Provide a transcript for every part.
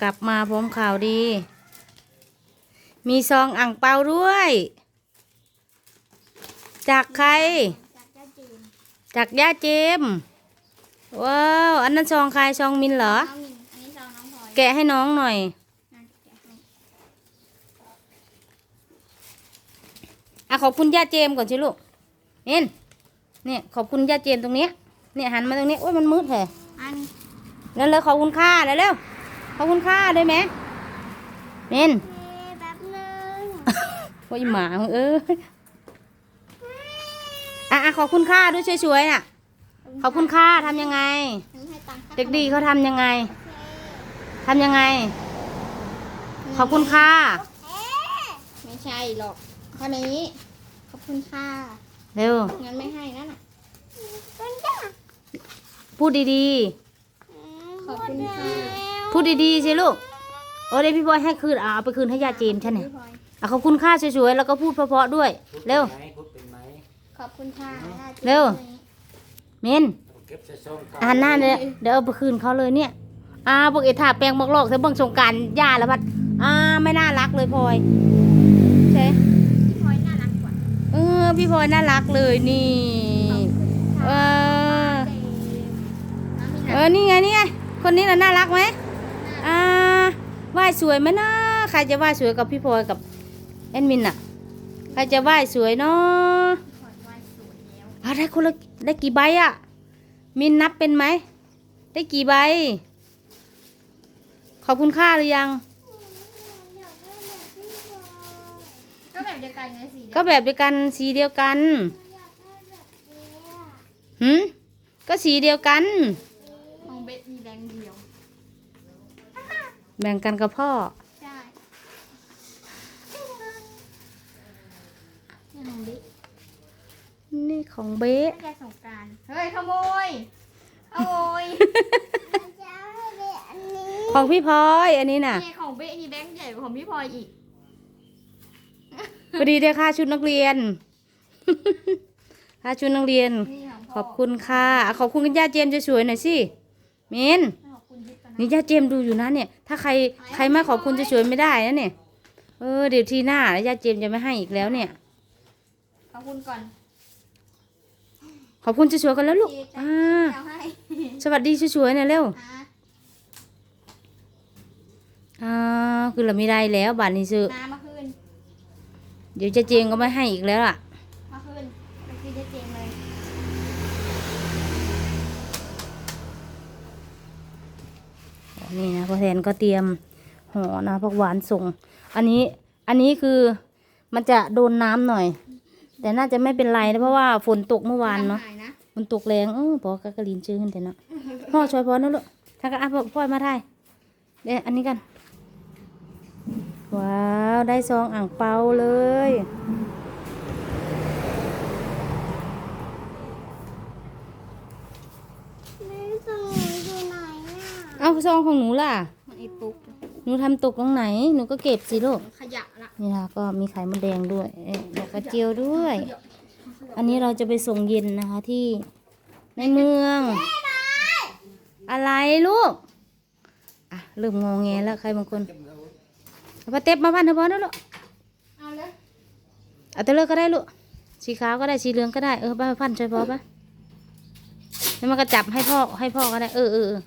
กลับมาพร้อมข่าวดี มีซองอ่างเปาด้วย จากใคร จากย่าเจมส์ว้าว อันนั้นซองใครซองมินเหรอ น้องมินอันนี้ซองน้องพลอยแกะให้น้องหน่อยนะแกะให้อะขอบคุณย่าเจมส์ก่อนสิลูกเอ็นเนี่ยขอบคุณย่าเจมส์ตรงเนี้ยเนี่ยหันมาตรงนี้โอ้ยมันมืดแท้อันแล้วเลยขอบคุณค่าแล้วเร็ว ขอบคุณค่าได้ไหมเอ็นแป๊บนึงโอ้ยหมาเอ้ยอะอะขอบคุณค่าด้วยสวยๆน่ะ ขอบคุณค่าทำยังไงให้ตังค่าเด็กดีเขาทำยังไงทำยังไง ขอบคุณค่า ไม่ใช่หรอกเท่านี้ ขอบคุณค่ะเร็ว งั้นไม่ให้นั่นน่ะพูดดีขอบคุณค่ะๆ พูดดีๆสิลูกโอ้เดี๋ยวพี่บอยให้คืนอะเอาไปคืนให้ยาเจมส์ใช่ไหมพี่พลอยอะขอบคุณค่าสวยๆแล้วก็พูดเพราะๆด้วย เร็วไหมพูดเป็นไหมขอบคุณค่ะเร็ว เมนเก็บใส่ช่องอ่านหน้าเลยเดี๋ยวเอาไปคืนเขาเลยเนี่ยอ่าพวกเอถาแปลงบอกหลอกแต่เบิ่งสงกรารย่าแล้วพัดอ่าไม่น่ารักเลยพลอยใช่พี่พลอยน่ารักกว่าเออพี่พลอยน่ารักเลยนี่ ขอบคุณเอค่ะอเจมส์น้องมินเออนี่ไงนี่ไงคนนี้น่ะน่ารักไหมอ่า ไหว้สวยไหมนะใครจะไหว้สวยกับพี่พลอยกับแอดมินอะใครจะไหว้สวยเนาะพี่พลอยไหว้สวยแล้วอะได้คนละได้กี่ใบอะมินนับเป็นไหม ได้กี่ใบ ขอบคุณค่าหรือยัง ก็แบบเดียวกันไงสีเดียวก็แบบเดียวกันสีเดียวกันหืมก็สีเดียวกัน ของเบสมีแดงเดียว แบ่งกันกับพ่อ ใช่นี่ของเบสนี่ของเบ๊ะไม่ใช่สงกรารเฮ้ยขโมยขโมยของพี่พลอยอันนี้น่ะ นี่ของเบสนี่แบงค์ใหญ่กว่าของพี่พลอยอีก พอดีได้ค่าชุดนักเรียน ค่าชุดนักเรียน นี่ของขอบคุณค่ะอะขอบคุณคุณย่าเจมส์จะสวยๆหน่อยสิเมนขอบคุณยิปกั นนี่ย่าเจมส์ดูอยู่นะเนี่ย ถ้าใครใครไม่ขอบคุณจะสวยไม่ได้นะเนี่ย เออเดี๋ยวทีหน้าย่าเจมส์จะไม่ให้อีกแล้วเนี่ย ขอบคุณก่อน ขอบคุณจะสวยๆกันแล้วลูก อ่าเอาให้สวัสดีสวยๆหน่อยเร็วอะอ่า คือเราไม่ได้แล้วบาทนี้ซื้อมามาคืนเดี๋ยวจะเจมส์ก็ไม่ให้อีกแล้วล่ะมาคืนไปคืนเจ๊เจงเลย นี่นะพ่อแทนก็เตรียมห่อนะผักหวานส่ง อันนี้อันนี้คือมันจะโดนน้ำหน่อย แต่น่าจะไม่เป็นไรนะเพราะว่าฝนตกเมื่อวานเนาะหายนะฝนตกแรงเออพอกะกะลินชื่อขึ้นแต่เนาะพ่อช่วยพ่อนะลูกถ้าก็อะพ่อพ่อมาถ่ายเดี๋ยวอันนี้กัน ว้าว ได้ซองอ่างเปาเลย เอา ซองของหนูล่ะมันไอ้ปุ๊กหนูทำตกตรงไหน หนูก็เก็บสิลูก ขยะละนี่นะก็มีไข่มดแดงด้วยเอ๊ะดอกกระเจียวด้วย อันนี้เราจะไปส่งเย็นนะคะที่ในเมือง อะไรลูก อะเริ่มงงแงแล้วใครบางคนเอาปาเต็บมาพันเถอะพอนะลูกเอาเลยเอาแต่เลือกก็ได้ลูก สีขาวก็ได้สีเหลืองก็ได้ เออไปพันช่วยพ่อปะแล้วมันก็จับให้พ่อให้พ่อก็ได้ เออเออเออ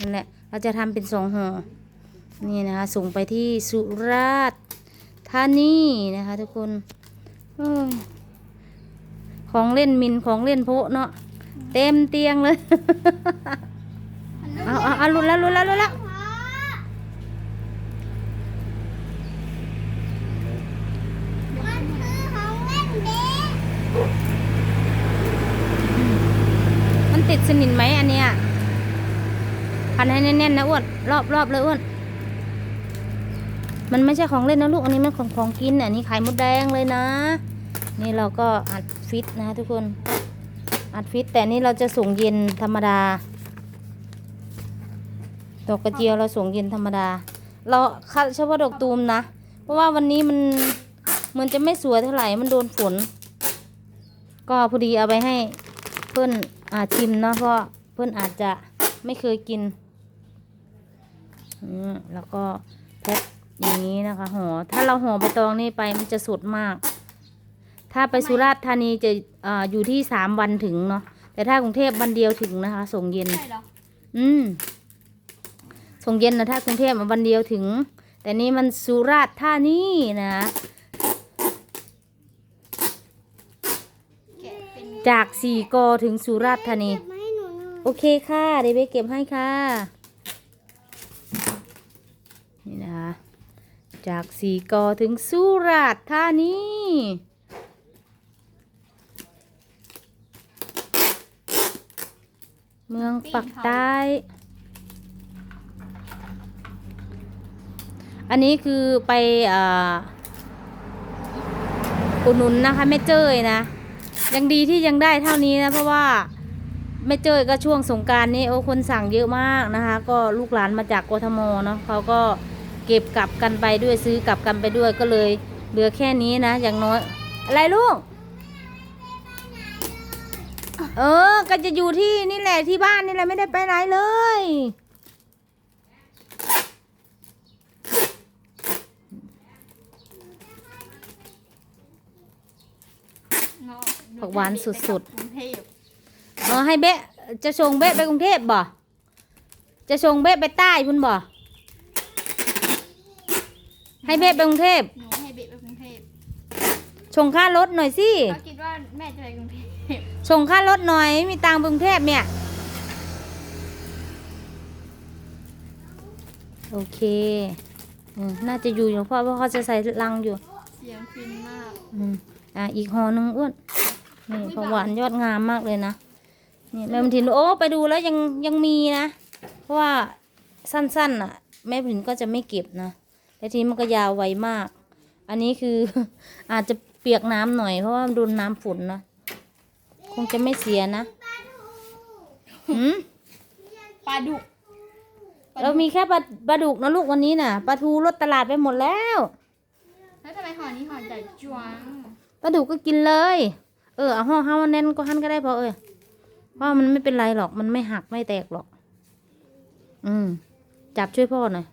นั่นแหละ เราจะทำเป็นสองห่อนี่นะคะส่งไปที่สุราษฎร์ธานีนะคะทุกคนอของเล่นมินของเล่นโพะเนาะเต็มเตียงเลย เอาเอาเอาลุนแล้วลุนแล้วลุนแล้วมันติดสนิทไหมอันเนี้ย พันให้แน่นๆนะอ้วนรอบรอบเลยอ้วนมันไม่ใช่ของเล่นนะลูกอันนี้มันของของกินอันนี้ไข่มดแดงเลยนะ นี่เราก็อัดฟิตนะทุกคนอัดฟิตแต่นี่เราจะส่งเย็นธรรมดาดอกกระเจียวเราส่งเย็นธรรมดา เราคัดเฉพาะดอกตูมนะ เพราะว่าวันนี้มันเหมือนจะไม่สวยเท่าไหร่มันโดนฝน ก็พอดีเอาไปให้เพื่อนอาชิมเนาะเพราะเพื่อนอาจจะไม่เคยกิน แล้วก็แพ็คอย่างนี้นะคะห่อถ้าเราห่อใบตองนี่ไปมันจะสดมาก ถ้าไปสุราษฎร์ธานีจะเอ่ออยู่ที่สามวันถึงเนาะแต่ถ้ากรุงเทพวันเดียวถึงนะคะ ส่งเย็นใช่เหรออืมส่งเย็นนะถ้ากรุงเทพมันวันเดียวถึง แต่นี่มันสุราษฎร์ธานีนะแกะเป็นจากสี่กอถึงสุราษฎร์ธานีเก็บมาให้หนูหน่อยโอเคค่ะเดี๋ยวไปเก็บให้ค่ะ นี่นะคะ จากสีกอถึงสุราษฎร์ธานีเมืองปักใต้ อันนี้คือไปอุดหนุนนะคะแม่เจ้ยนะ ยังดีที่ยังได้เท่านี้นะ เพราะว่าไม่เจอก็ช่วงสงการนี้โอ้คนสั่งเยอะมากนะคะ ก็ลูกหลานมาจากกทมเนาะเขาก็ เก็บกลับกันไปด้วยซื้อกลับกันไปด้วยก็เลย เหลือแค่นี้นะ อย่างน้อย อะไรลูก เออ ก็จะอยู่ที่นี่แหละที่บ้านนี่แหละไม่ได้ไปไหนเลยผักหวานสุดๆกรุงเออให้เบะจะส่งเบะไปกรุงเทพบ่ จะส่งเบะไปใต้พุ่นบ่ ให้เบะไปกรุงเทพหนูให้เบะไปกรุงเทพส่งค่ารถหน่อยสิเขาคิดว่าแม่จะไปกรุงเทพส่งค่ารถหน่อยไม่มีตังค์ไปกรุงเทพเนี่ย โอเคอืมน่าจะอยู่อยู่เพราะว่าเขาจะใส่ลังอยู่เสียงฟินมากอืมอะอีกห่อหนึงอ้วนนี่ผักหวานยอดงามมากเลยนะนี่แม่บุญถินโอ้ไปดูแล้วยังยังมีนะ เพราะว่าสั้นๆอะ แม่บุญถินก็จะไม่เก็บนะ แต่ทีนี้มันก็ยาวไวมาก อันนี้คืออาจจะเปียกน้ำหน่อยเพราะว่าโดนน้ำฝนนะคงจะไม่เสียนะหืมปลาดุกเรามีแค่ปลาปลาดุกนะลูกวันนี้น่ะปลาทูลดตลาดไปหมดแล้ว แล้วทำไมห่อนี้ห่อใหญ่จวงปลาดุกก็กินเลย เออเอาห่อห้ามันแน่นก็หันก็ได้พอเออเพราะมันไม่เป็นไรหรอกมันไม่หักไม่แตกหรอก อืม จับช่วยพ่อหน่อย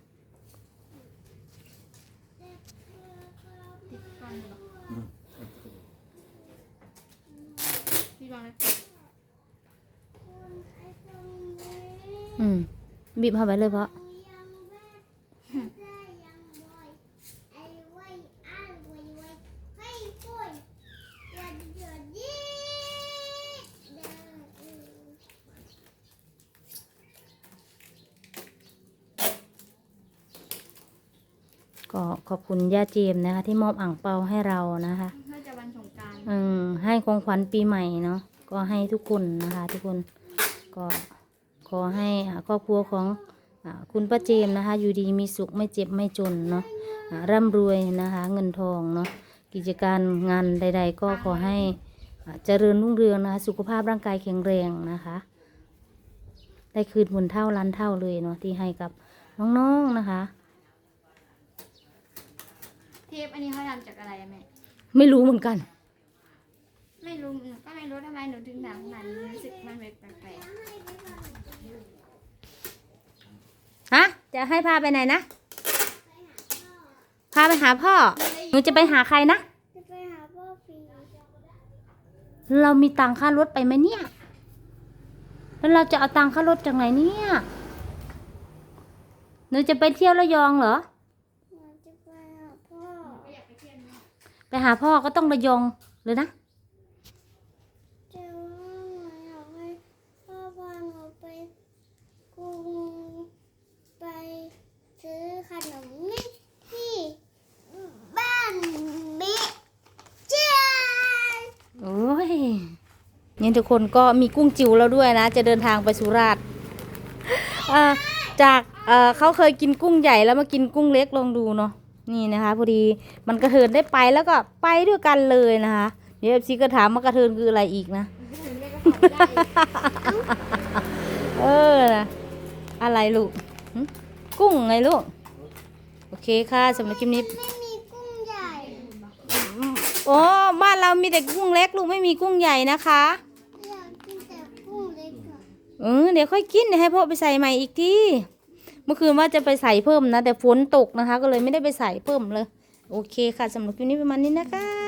ติดฟันเหรอพี่วางเลย อืม บีบเข้าไปเลยเพราะก็ขอบคุณย่าเจมส์นะคะ ที่มอบอ่างเปาให้เรานะคะน่าจะวันสงกรารอืมให้ของขวัญปีใหม่เนาะ ก็ให้ทุกคนนะคะทุกคนก็ขอให้อ่าครอบครัวของอาคุณป้าเจมส์นะคะอยู่ดีมีสุขไม่เจ็บไม่จนเนาะอ่าร่ำรวยนะคะเงินทองเนาะกิจการงานใด ๆ ก็ขอให้อ่าเจริญรุ่งเรืองนะคะสุขภาพร่างกายแข็งแรงนะคะ ได้คืนหมุนเท่าล้านเท่าเลยเนาะที่ให้กับน้องๆนะคะ เทปอันนี้เขาทำจากอะไรอะแม่ไม่รู้เหมือนกัน ไม่รู้หนูก็ไม่รู้ทำไมหนูถึงถามขนาดนี้รู้สึกมันแปลกฮะจะให้พาไปไหนนะ พาไปหาพ่อ หนูจะไปหาใครนะ จะไปหาพ่อปีเรามีตังค่ารถไปไหมเนี่ย แล้วเราจะเอาตังค่ารถจากไหนเนี่ย หนูจะไปเที่ยวระยองเหรอ หนูจะไปหาพ่อ ไปหาพ่อก็ต้องระยองเลยนะ แต่ว่าหนูอยากให้พ่อพาหนูไปกรุงไปซื้อขนมนี่ที่บ้านบิ๊กเจ้า โอ้ย นี่ทุกคนก็มีกุ้งจิ๋วแล้วด้วยนะ จะเดินทางไปสุราษฎร์เอ่อจากเอ่อเขาเคยกินกุ้งใหญ่แล้วมากินกุ้งเล็กลองดูเนาะนี่นะคะพอดีมันกระเทินได้ไปแล้วก็ไปด้วยกันเลยนะคะเดี๋ยวเอฟซีก็ถามว่ากระเทินคืออะไรอีกนะๆหนูแม่ก็ตอบไม่ได้อีกเออนะอะไรลูกหึกุ้งไงลูกโอเคค่ะสำหรับคลิปนี้ไม่มีกุ้งใหญ่โอ้บ้านเรามีแต่กุ้งเล็กลูกไม่มีกุ้งใหญ่นะคะอยากกินแต่กุ้งเล็กอะ เออเดี๋ยวค่อยกินเดี๋ยวให้พ่อไปใส่ใหม่อีกทีเมื่อคืนว่าจะไปใส่เพิ่มนะ แต่ฝนตกนะคะ ก็เลยไม่ได้ไปใส่เพิ่มเลย โอเคค่ะสำหรับคลิปนี้ประมาณนี้นะคะ